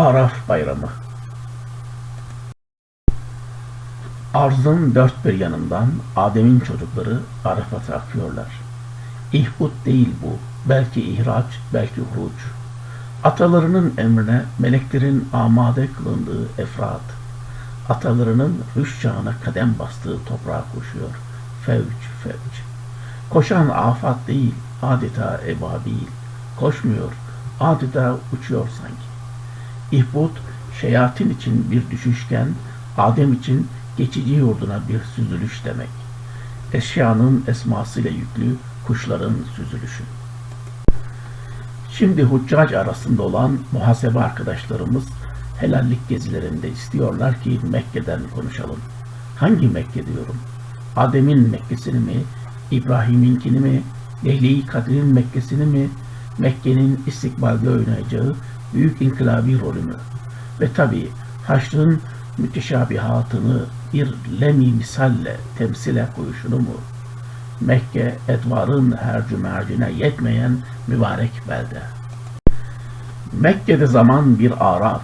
Araf Bayramı Arzın dört bir yanından Adem'in çocukları Arafat'a akıyorlar. İhbut değil bu, belki ihraç, belki huruç. Atalarının emrine meleklerin amade kılındığı efrat. Atalarının rüş kadem bastığı toprağa koşuyor. Fevç, fevç. Koşan afat değil, adeta ebabil. Koşmuyor, adeta uçuyor sanki. İhbut, şeyatin için bir düşüşken, Adem için geçici yurduna bir süzülüş demek. Eşyanın esmasıyla yüklü kuşların süzülüşü. Şimdi huccac arasında olan muhasebe arkadaşlarımız helallik gezilerinde istiyorlar ki Mekke'den konuşalım. Hangi Mekke diyorum? Adem'in Mekke'sini mi, İbrahim'inkini mi, Leyle-i Kadir'in Mekke'sini mi, Mekke'nin istikbalde oynayacağı büyük inkılabi rolü mü? Ve tabi haşrın müteşabihatını bir lemi misalle temsile koyuşunu mu? Mekke edvarın her cümercine yetmeyen mübarek belde. Mekke'de zaman bir araf,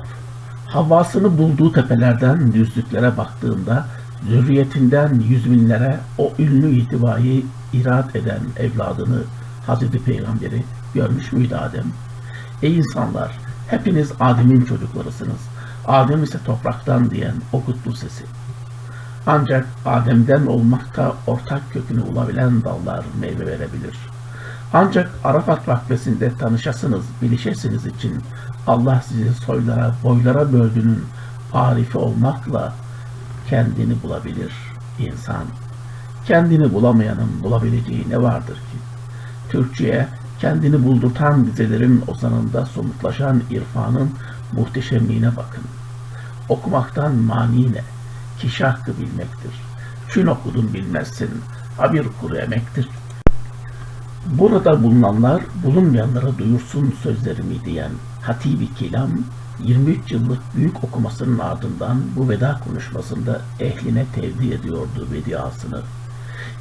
havasını bulduğu tepelerden düzlüklere baktığında zürriyetinden yüz binlere o ünlü itibayı irad eden evladını Hazreti Peygamber'i görmüş müydü Adem? Ey insanlar, hepiniz Adem'in çocuklarısınız. Adem ise topraktan diyen o kutlu sesi. Ancak Adem'den olmakta ortak kökünü bulabilen dallar meyve verebilir. Ancak Arafat vakfesinde tanışasınız, bilişesiniz için Allah sizi soylara, boylara böldüğünün arifi olmakla kendini bulabilir insan. Kendini bulamayanın bulabileceği ne vardır ki? Türkçe'ye kendini buldurtan dizelerin ozanında somutlaşan irfanın muhteşemliğine bakın. Okumaktan mani ne? Kişi hakkı bilmektir. Çün okudun bilmezsin, habir kuru emektir. Burada bulunanlar bulunmayanlara duyursun sözlerimi diyen Hatibi Kilam 23 yıllık büyük okumasının ardından bu veda konuşmasında ehline tevdi ediyordu vediasını.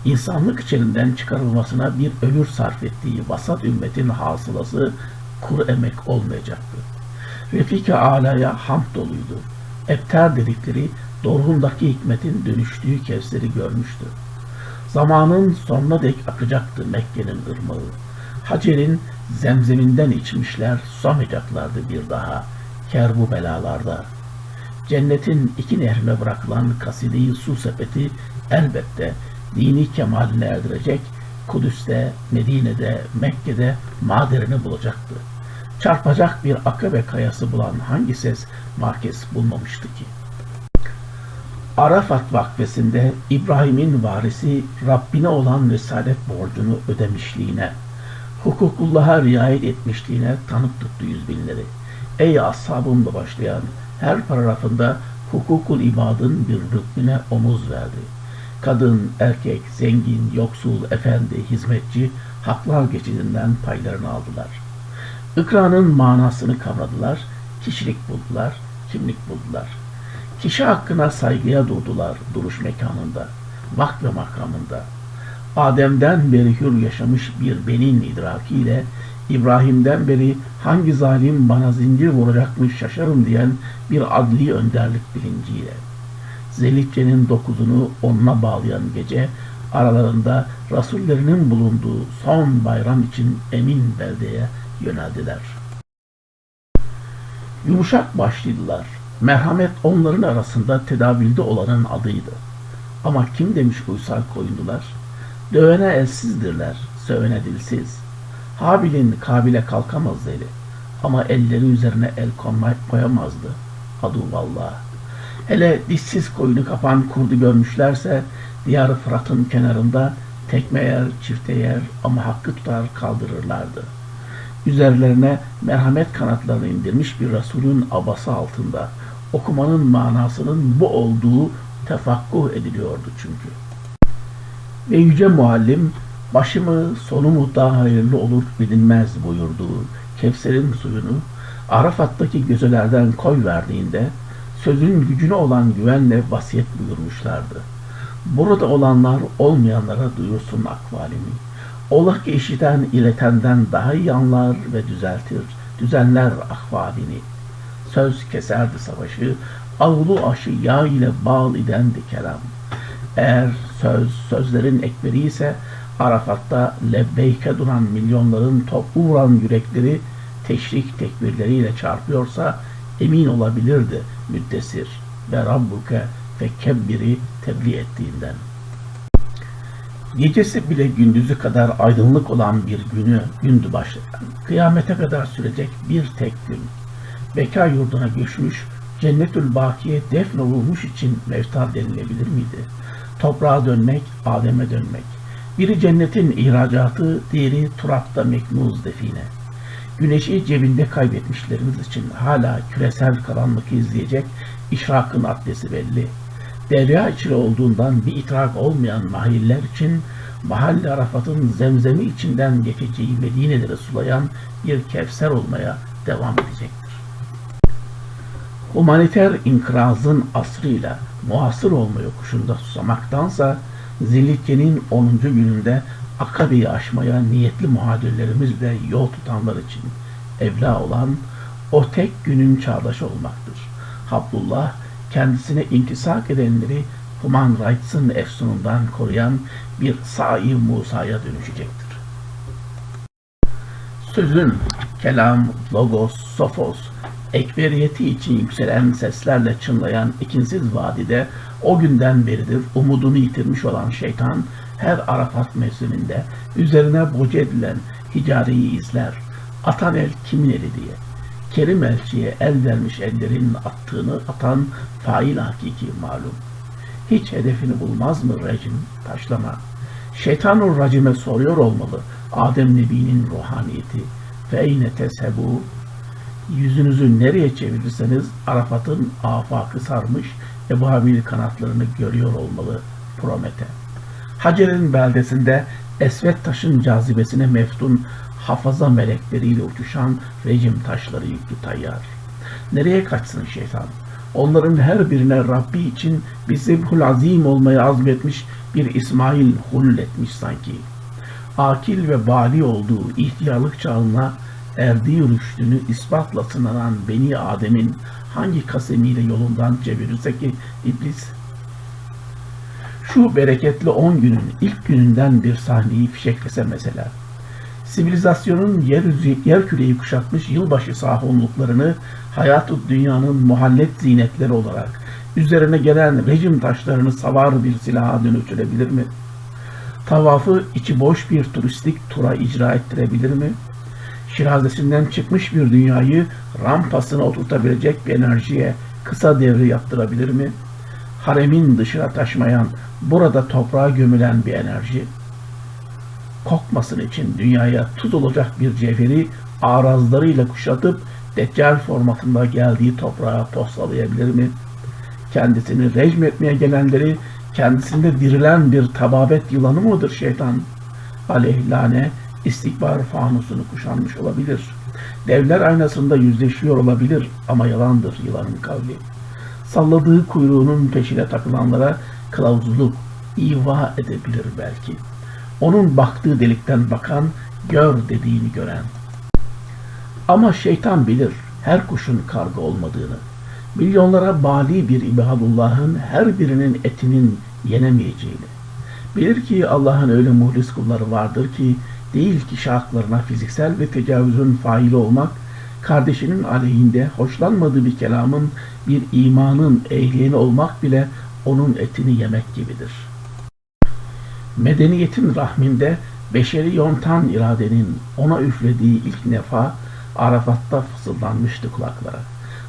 İnsanlık içerinden çıkarılmasına bir ömür sarf ettiği vasat ümmetin hasılası kuru emek olmayacaktı. Refika Ala'ya hamd doluydu. Ebter dedikleri dorhundaki hikmetin dönüştüğü kevseri görmüştü. Zamanın sonuna dek akacaktı Mekke'nin ırmağı. Hacer'in zemzeminden içmişler, susamayacaklardı bir daha kerbu belalarda. Cennetin iki nehrine bırakılan kaside su sepeti elbette dini kemaline erdirecek, Kudüs'te, Medine'de, Mekke'de maderini bulacaktı. Çarpacak bir akabe kayası bulan hangi ses markes bulmamıştı ki? Arafat vakfesinde İbrahim'in varisi Rabbine olan vesalet borcunu ödemişliğine, hukukullah'a riayet etmişliğine tanık tuttu yüz binleri. Ey ashabımla başlayan her paragrafında hukukul ibadın bir rükmüne omuz verdi. Kadın, erkek, zengin, yoksul, efendi, hizmetçi haklar geçidinden paylarını aldılar. İkranın manasını kavradılar, kişilik buldular, kimlik buldular. Kişi hakkına saygıya durdular duruş mekanında, vakt ve makamında. Adem'den beri hür yaşamış bir benin idrakiyle İbrahim'den beri hangi zalim bana zincir vuracakmış şaşarım diyen bir adli önderlik bilinciyle. Zelitçe'nin dokuzunu onuna bağlayan gece aralarında rasullerinin bulunduğu son bayram için emin beldeye yöneldiler. Yumuşak başlıydılar. Merhamet onların arasında tedavilde olanın adıydı. Ama kim demiş uysal koyundular? Dövene elsizdirler, sövene dilsiz. Habil'in Kabil'e kalkamaz eli. Ama elleri üzerine el konmak koyamazdı. Adu vallah. Hele dişsiz koyunu kapan kurdu görmüşlerse diyarı Fırat'ın kenarında tekme yer, çifte yer ama hakkı tutar kaldırırlardı. Üzerlerine merhamet kanatlarını indirmiş bir Resulün abası altında okumanın manasının bu olduğu tefakkuh ediliyordu çünkü. Ve Yüce Muallim başımı sonumu daha hayırlı olur bilinmez buyurduğu Kevser'in suyunu Arafat'taki gözelerden koy verdiğinde sözün gücüne olan güvenle vasiyet buyurmuşlardı. Burada olanlar olmayanlara duyursun akvalimi. Ola ki işiten iletenden daha iyi anlar ve düzeltir, düzenler ahvalini. Söz keserdi savaşı, avlu aşı yağ ile bal idendi kelam. Eğer söz, sözlerin ekberi ise Arafat'ta lebbeyke duran milyonların toplu vuran yürekleri teşrik tekbirleriyle çarpıyorsa emin olabilirdi müddessir ve Rabbuke fekebbiri tebliğ ettiğinden. Gecesi bile gündüzü kadar aydınlık olan bir günü gündü başlayan, kıyamete kadar sürecek bir tek gün. Beka yurduna göçmüş, cennetül bakiye defnolunmuş için mevta denilebilir miydi? Toprağa dönmek, Adem'e dönmek. Biri cennetin ihracatı, diğeri turapta meknuz define. Güneşi cebinde kaybetmişlerimiz için hala küresel karanlık izleyecek işrakın adresi belli. Derya içri olduğundan bir itirak olmayan mahiller için mahalle Arafat'ın zemzemi içinden geçeceği Medine'leri sulayan bir kevser olmaya devam edecektir. Humaniter inkrazın asrıyla muasır olma yokuşunda susamaktansa Zilhicce'nin 10. gününde Akabe'yi aşmaya niyetli muhacirlerimizle yol tutanlar için evla olan o tek günün çağdaşı olmaktır. Abdullah kendisine intisak edenleri Human Rights'ın efsunundan koruyan bir sa'i Musa'ya dönüşecektir. Sözün, kelam, logos, sofos, ekberiyeti için yükselen seslerle çınlayan ikinsiz vadide o günden beridir umudunu yitirmiş olan şeytan her Arafat mevsiminde üzerine boca edilen hicareyi izler. Atan el kimin eli diye. Kerim elçiye el vermiş ellerin attığını atan fail hakiki malum. Hiç hedefini bulmaz mı rejim taşlama? Şeytanur racime soruyor olmalı Adem Nebi'nin ruhaniyeti. Fe eyne tesebu yüzünüzü nereye çevirirseniz Arafat'ın afakı sarmış Ebu kanatlarını görüyor olmalı Promete. Hacer'in beldesinde Esvet taşın cazibesine meftun hafaza melekleriyle uçuşan rejim taşları yüklü tayyar. Nereye kaçsın şeytan? Onların her birine Rabbi için bir zebhul azim olmayı azmetmiş bir İsmail hulletmiş sanki. Akil ve bali olduğu ihtiyarlık çağına erdiği rüştünü ispatla sınanan Beni Adem'in hangi kasemiyle yolundan çevirirse ki iblis şu bereketli on günün ilk gününden bir sahneyi fişeklese mesela. Sivilizasyonun yer, yer küreyi kuşatmış yılbaşı sahonluklarını hayat dünyanın muhallet zinetleri olarak üzerine gelen rejim taşlarını savar bir silaha dönüştürebilir mi? Tavafı içi boş bir turistik tura icra ettirebilir mi? Şirazesinden çıkmış bir dünyayı rampasına oturtabilecek bir enerjiye kısa devre yaptırabilir mi? Haremin dışına taşmayan, burada toprağa gömülen bir enerji, kokmasın için dünyaya tuz olacak bir cevheri arazlarıyla kuşatıp deccal formatında geldiği toprağa postalayabilir mi? Kendisini rejim etmeye gelenleri kendisinde dirilen bir tababet yılanı mıdır şeytan? Aleyhlane istikbar fanusunu kuşanmış olabilir. Devler aynasında yüzleşiyor olabilir ama yalandır yılanın kavli. Salladığı kuyruğunun peşine takılanlara kılavuzluk, iva edebilir belki. Onun baktığı delikten bakan, gör dediğini gören. Ama şeytan bilir her kuşun karga olmadığını. Milyonlara bali bir ibadullahın her birinin etinin yenemeyeceğini. Bilir ki Allah'ın öyle muhlis kulları vardır ki değil ki şahaklarına fiziksel ve tecavüzün faili olmak, kardeşinin aleyhinde hoşlanmadığı bir kelamın, bir imanın ehliyeni olmak bile onun etini yemek gibidir. Medeniyetin rahminde beşeri yontan iradenin ona üflediği ilk nefa Arafat'ta fısıldanmıştı kulaklara.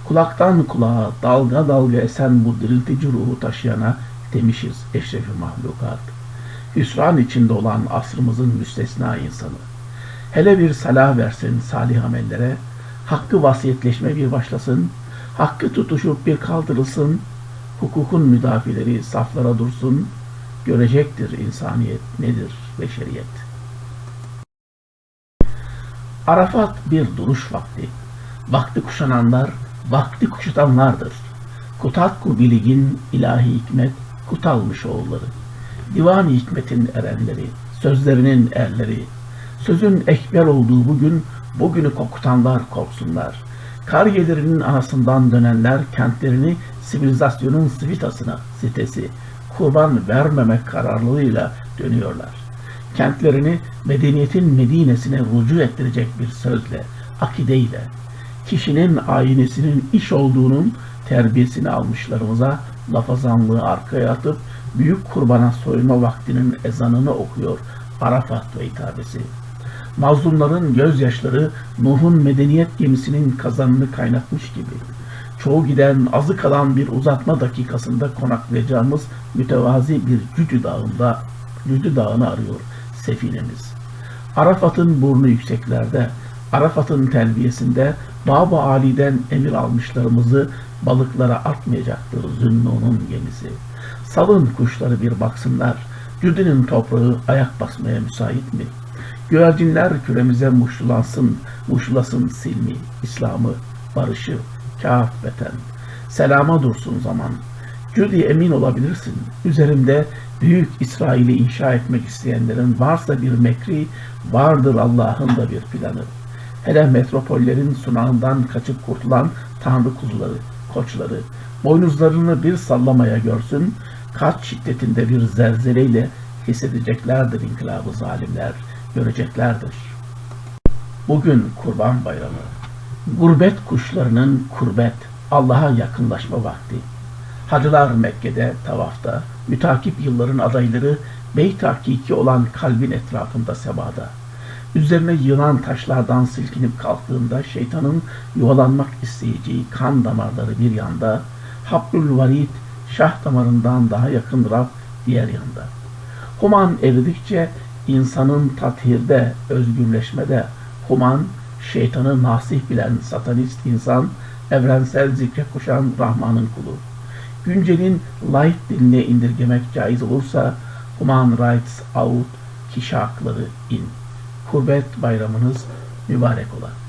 Kulaktan kulağa dalga dalga esen bu diriltici ruhu taşıyana demişiz eşrefi mahlukat hüsran içinde olan asrımızın müstesna insanı. Hele bir salah versin salih amellere, hakkı vasiyetleşme bir başlasın, hakkı tutuşup bir kaldırılsın, hukukun müdafileri saflara dursun, görecektir insaniyet nedir beşeriyet. Arafat bir duruş vakti. Vakti kuşananlar, vakti kuşatanlardır. Kutatku biligin ilahi hikmet, kutalmış oğulları divan hikmetin erenleri, sözlerinin erleri, sözün ekber olduğu bugün, bugünü kokutanlar korksunlar. Kariyelerinin anasından dönenler kentlerini sivilizasyonun svitasına, sitesi, kurban vermemek kararlılığıyla dönüyorlar. Kentlerini medeniyetin Medine'sine rucu ettirecek bir sözle, akideyle, kişinin ayinesinin iş olduğunun terbiyesini almışlarımıza lafazanlığı arkaya atıp büyük kurbana soyma vaktinin ezanını okuyor Arafat ve hitabesi. Mazlumların gözyaşları Nuh'un medeniyet gemisinin kazanını kaynatmış gibi. Çoğu giden azı kalan bir uzatma dakikasında konaklayacağımız mütevazi bir Cücü dağında, Cücü dağını arıyor sefinemiz. Arafat'ın burnu yükseklerde, Arafat'ın terbiyesinde Bab-ı Ali'den emir almışlarımızı balıklara atmayacaktır Zünnun'un gemisi. Salın kuşları bir baksınlar, Cüdü'nün toprağı ayak basmaya müsait mi? Güvercinler küremize muştulansın, muşlasın silmi, İslam'ı, barışı, kâffeten. Selama dursun zaman. Cüdi emin olabilirsin. Üzerimde büyük İsrail'i inşa etmek isteyenlerin varsa bir mekri, vardır Allah'ın da bir planı. Hele metropollerin sunağından kaçıp kurtulan tanrı kuzuları, koçları, boynuzlarını bir sallamaya görsün, kaç şiddetinde bir zelzeleyle hissedeceklerdir inkılabı zalimler, göreceklerdir. Bugün Kurban Bayramı. Gurbet kuşlarının kurbet, Allah'a yakınlaşma vakti. Hacılar Mekke'de, tavafta, mütakip yılların adayları beyt hakiki olan kalbin etrafında sebada. Üzerine yılan taşlardan silkinip kalktığında şeytanın yuvalanmak isteyeceği kan damarları bir yanda, Hablül Varid şah damarından daha yakın Rab diğer yanda. Human eridikçe insanın tathirde, özgürleşmede, human, şeytanı nasih bilen satanist insan, evrensel zikre koşan Rahman'ın kulu. Güncel'in light diline indirgemek caiz olursa, human rights out, kişi hakları in. Kurbet bayramınız mübarek ola.